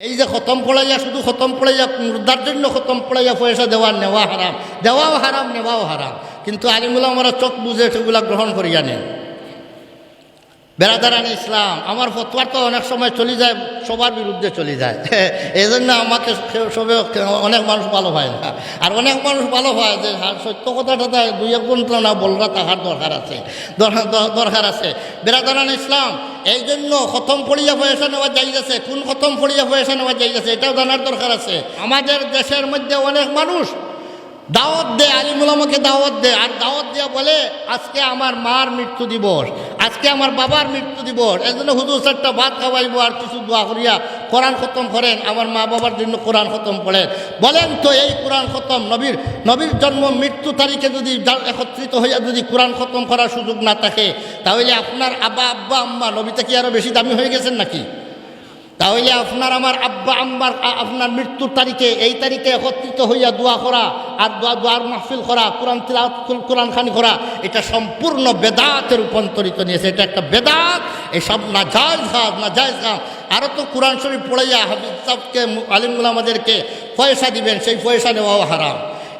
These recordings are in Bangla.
এই যে খতম পড়াইয়া, শুধু খতম পড়াইয়া, মুর্দার জন্য খতম পড়াইয়া পয়সা দেওয়া নেওয়া হারাম। দেওয়াও হারাম, নেওয়াও হারাম। কিন্তু আলিমুলা আমরা চোখ বুঝে সেগুলা গ্রহণ করিয়া নেন। বেড়াদারান ইসলাম আমার ফতোয়ার তো অনেক সময় চলে যায় সবার বিরুদ্ধে চলে যায়। এই জন্য আমাকে সবে অনেক মানুষ ভালো হয় না। আর অনেক মানুষ ভালো হয় যে হ্যাঁ, সত্য কথাটা দুই এক ঘণ্টা না বলরা তাহার দরকার আছে। দরকার দরকার আছে। বেড়াদারান ইসলাম এই জন্য খতম পড়িয়া পয়সা নেওয়া যাই আছে কোন খতম পড়িয়া পয়সা নেওয়া যাই আছে এটাও জানার দরকার আছে। আমাদের দেশের মধ্যে অনেক মানুষ দাওয়াত দে, আলিমুল আমাকে দাওয়াত দে। আর দাওয়াত দেওয়া বলে, আজকে আমার মার মৃত্যু দিবস, আজকে আমার বাবার মৃত্যু দিবস। এই হুজুর চারটা ভাত খাওয়াইবো আর কিছু দোয়া করিয়া কোরআন খতম করেন। আমার মা বাবার জন্য কোরআন খতম পড়েন। বলেন তো, এই কোরআন খতম নবীর নবীর জন্ম মৃত্যু তারিখে যদি একত্রিত হইয়া যদি কোরআন খতম করার সুযোগ না থাকে, তাহলে আপনার আব্বা আব্বা, আম্মা নবীতে কি আরও বেশি দামি হয়ে গেছেন নাকি? তাহলে আপনার আমার আব্বা, আম্মার আপনার মৃত্যুর তারিখে, এই তারিখে একত্রিত হইয়া দোয়া করা আর দোয়া, দোয়ার মাহফিল করা, কোরআন কোরআন খানি করা, এটা সম্পূর্ণ বেদাতে রূপান্তরিত নিয়েছে এটা একটা বেদাত, এসব না জায়জ হাত না জায়জ হাত। আরও তো কোরআন শরীফ পড়াইয়া হাবিজ সাহকে আলিমুল আমাদেরকে পয়সা দিবেন, সেই পয়সা নেওয়াও হারাম।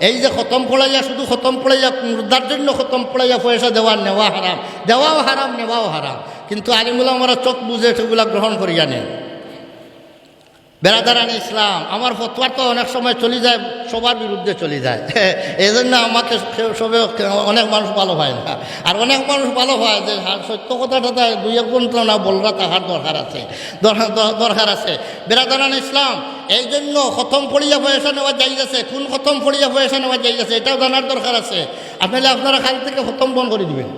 এই যে খতম পড়াইয়া, শুধু খতম পড়াইয়া, মুর্দার জন্য খতম পড়াইয়া পয়সা দেওয়া নেওয়া হারাম। দেওয়াও হারাম, নেওয়াও হারাম। কিন্তু আলিমুল আমরা চোখ বুঝে সেগুলা গ্রহণ করিয়া নেন। বেড়াদারান ইসলাম আমার ফতোয়ার তো অনেক সময় চলে যায় সবার বিরুদ্ধে চলে যায়। এই জন্য আমাকে সবে অনেক মানুষ ভালো হয় না। আর অনেক মানুষ ভালো হয় যে হ্যাঁ, সত্য কথাটা তা দুই এক ঘণ্টা না বলরা তাহার দরকার আছে। দরকার- দর- দরকার আছে। বেড়াদারান ইসলাম এই জন্য খতম পড়িয়া পয়সা নেওয়া যাই আছে। কোন খতম পড়িয়া পয়সা নেওয়া যাই আছে? এটাও জানার দরকার আছে। আপনারা আপনারা খাল থেকে খতম বন্ধ করে দিবেন।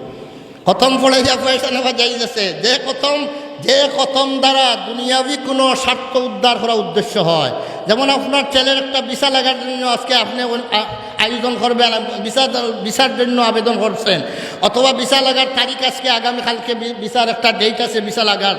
খতম পড়ে যা পয়সা নেওয়া যাই আছে। যে খতম যে খতম দ্বারা দুনিয়াবি কোনো স্বার্থ উদ্ধার করা উদ্দেশ্য হয়। যেমন আপনার ছেলের একটা ভিসা লাগার জন্য আজকে আপনি আয়োজন করবেন ভিসা ভিসার জন্য আবেদন করছেন। অথবা ভিসা লাগার তারিখ আজকে আগামীকালকে বি- ভিসার একটা ডেট আছে, ভিসা লাগার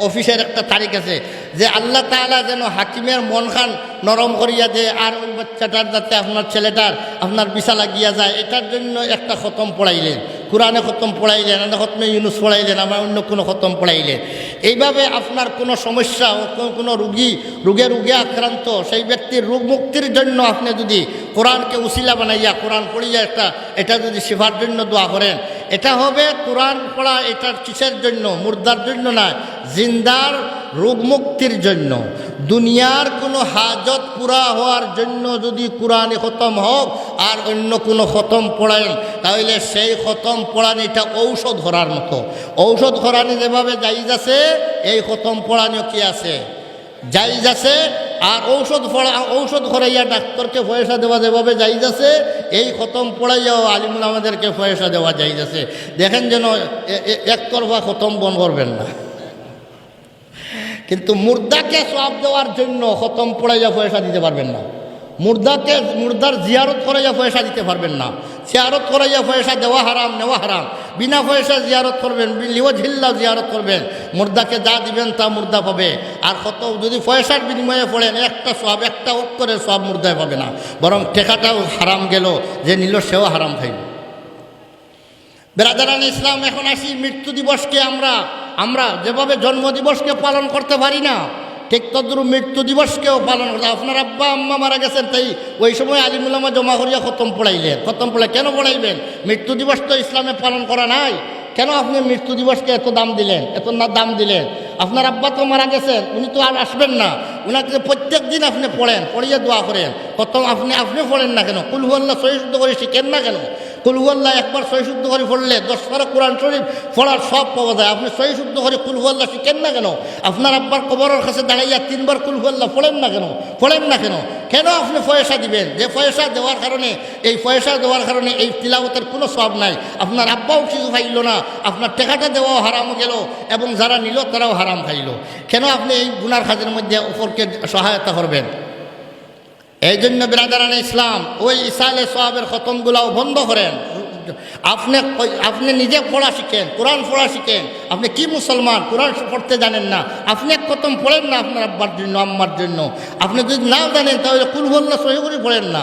অফিসের একটা তারিখ আছে। যে আল্লাহ তাআলা যেন হাকিমের মন খান নরম করিয়া দে আর ওই বাচ্চাটার যাতে আপনার ছেলেটার আপনার ভিসা লাগিয়া যায়, এটার জন্য একটা খতম পড়াইলেন। কোরআনে খতম পড়াইলেন না খতমে ইউনুস পড়াইলেন আমার অন্য কোনো খতম পড়াইলেন। এইভাবে আপনার কোনো সমস্যা কোনো- রুগী, রোগে রোগে আক্রান্ত, সেই ব্যক্তির রোগ মুক্তির জন্য আপনি যদি কোরআনকে উসিলা বানাইয়া কোরআন পড়িয়া একটা, এটা যদি শিফার জন্য দোয়া করেন, এটা হবে কোরআন পড়া এটার কিসের জন্য? মুর্দার জন্য না, জিন্দার রোগ মুক্তির জন্য। দুনিয়ার কোনো হাজত পুরা হওয়ার জন্য যদি কোরআনে খতম হোক আর অন্য কোনো খতম পড়েন তাহলে সেই খতম পড়ান এটা ঔষধ ধরার মতো। ঔষধ ধরানি যেভাবে জাইজ আছে, এই খতম পড়ানিও কি আছে? জাইজ আছে, আর ঔষধ পড়া ঔষধ খরাইয়া ডাক্তারকে পয়সা দেওয়া যেভাবে জাইজ আছে, এই খতম পড়াইয়াও আলিমুল আমাদেরকে পয়সা দেওয়া জাইজ আছে। দেখেন যেন একতরফা খতম বন করবেন না। কিন্তু মুর্দাকে সব দেওয়ার জন্য খতম পড়াইয়া পয়সা দিতে পারবেন না। মুর্দাকে, মুর্দার জিয়ারত করাইয়া পয়সা দিতে পারবেন না। জিয়ারত করাইয়া পয়সা দেওয়া হারাম, নেওয়া হারাম। বিনা পয়সা জিয়ারত করবেন লিও ঝিল্লা জিয়ারত করবেন। মুর্দাকে যা দিবেন তা মুর্দা পাবে। আর কত, যদি পয়সার বিনিময়ে পড়েন, একটা সব, একটা অক্ষরের সব মুর্দায় পাবে না। বরং টেকাটাও হারাম গেল, যে নিল সেও হারাম খাইব বেরাদারান ইসলাম, এখন আসি, মৃত্যু দিবসকে আমরা আমরা যেভাবে জন্মদিবসকে পালন করতে পারি না ঠিক তদ্রুপ মৃত্যু দিবসকেও পালন করতে আপনার আব্বা, আম্মা মারা গেছেন, তাই ওই সময় আলিমুলামা জমা করিয়া খতম পড়াইলেন। খতম পড়াই কেন পড়াইবেন? মৃত্যু দিবস তো ইসলামে পালন করা নাই। কেন আপনি মৃত্যু দিবসকে এত দাম দিলেন? এত না দাম দিলেন? আপনার আব্বা তো মারা গেছেন, উনি তো আর আসবেন না। উনাকে প্রত্যেক দিন আপনি পড়েন, পড়িয়ে দোয়া করেন। কত আপনি আপনি পড়েন না কেন? কুলহুয়াল্লাহ সহি শুদ্ধ করে শিখেন না কেন? কুলহুয়াল্লাহ একবার সহি শুদ্ধ করে পড়লে দশ পারা কোরআন শরীফ পড়ার সব পাওয়া যায়। আপনি সহি শুদ্ধ করে কুলহুয়াল্লাহ শিখেন না কেন? আপনার আব্বার কবরের কাছে দাঁড়াইয়া তিনবার কুলহুয়াল্লাহ পড়েন না কেন? পড়েন না কেন? কেন আপনি পয়সা দিবেন? যে পয়সা দেওয়ার কারণে, এই পয়সা দেওয়ার কারণে এই তিলাবতের কোনো সব নাই। আপনার আব্বাও কিছু খাইল না, আপনার টেকাটা দেওয়াও হারাম গেল এবং যারা নিল তারাও হারাম খাইল। কেন আপনি এই গুনার কাজের মধ্যে উপরকে সহায়তা করবেন? এই জন্য বিরাদারান ইসলাম ওই ইসালে সোহাবের খতমগুলাও বন্ধ করেন। আপনি আপনি নিজে পড়া শিখেন, কোরআন পড়া শিখেন। আপনি কি মুসলমান, কোরআন পড়তে জানেন না। আপনি এক খতম পড়েন না আপনার আব্বার জন্য, আম্মার জন্য। আপনি যদি না জানেন, তাহলে কুলহল্লা সহি করে পড়েন না।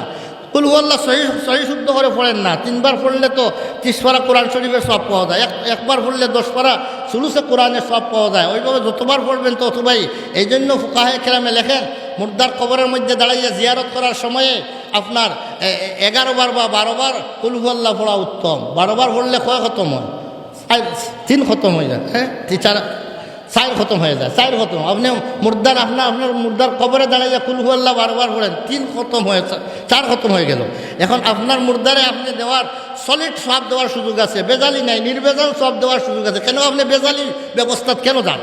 কুলহু আল্লাহ সহি সহি শুদ্ধ করে পড়েন না। তিনবার পড়লে তো ত্রিশ পারা কোরআন শরীফের সব পাওয়া যায়। এক, একবার পড়লে দশ পারা সুলুসে কোরআনের সব পাওয়া যায়। ওইভাবে যতবার পড়বেন ততবাই এই জন্য ফুকাহে কেরামে লেখেন মুর্দার কবরের মধ্যে দাঁড়াইয়া জিয়ারত করার সময়ে আপনার এ- এ- এগারো বার বা বারো বার কুলহু পড়া উত্তম। বারো বার পড়লে কয় খতম হয়? তিন খতম হয়ে যায় হ্যাঁ? চার চার খতম হয়ে যায়, চার খতম। আপনি মুর্দার, আপনার আপনার মুর্দার কবরে দাঁড়াইয়া কুলহু আল্লাহ বারবার পড়েন, তিন খতম হয়ে চার খতম হয়ে গেল। এখন আপনার মুর্দারে আপনি দেওয়ার সলিড সব দেওয়ার সুযোগ আছে, বেজালি নাই, নির্বেজাল সব দেওয়ার সুযোগ আছে। কেন আপনি বেজালি ব্যবস্থা কেন যান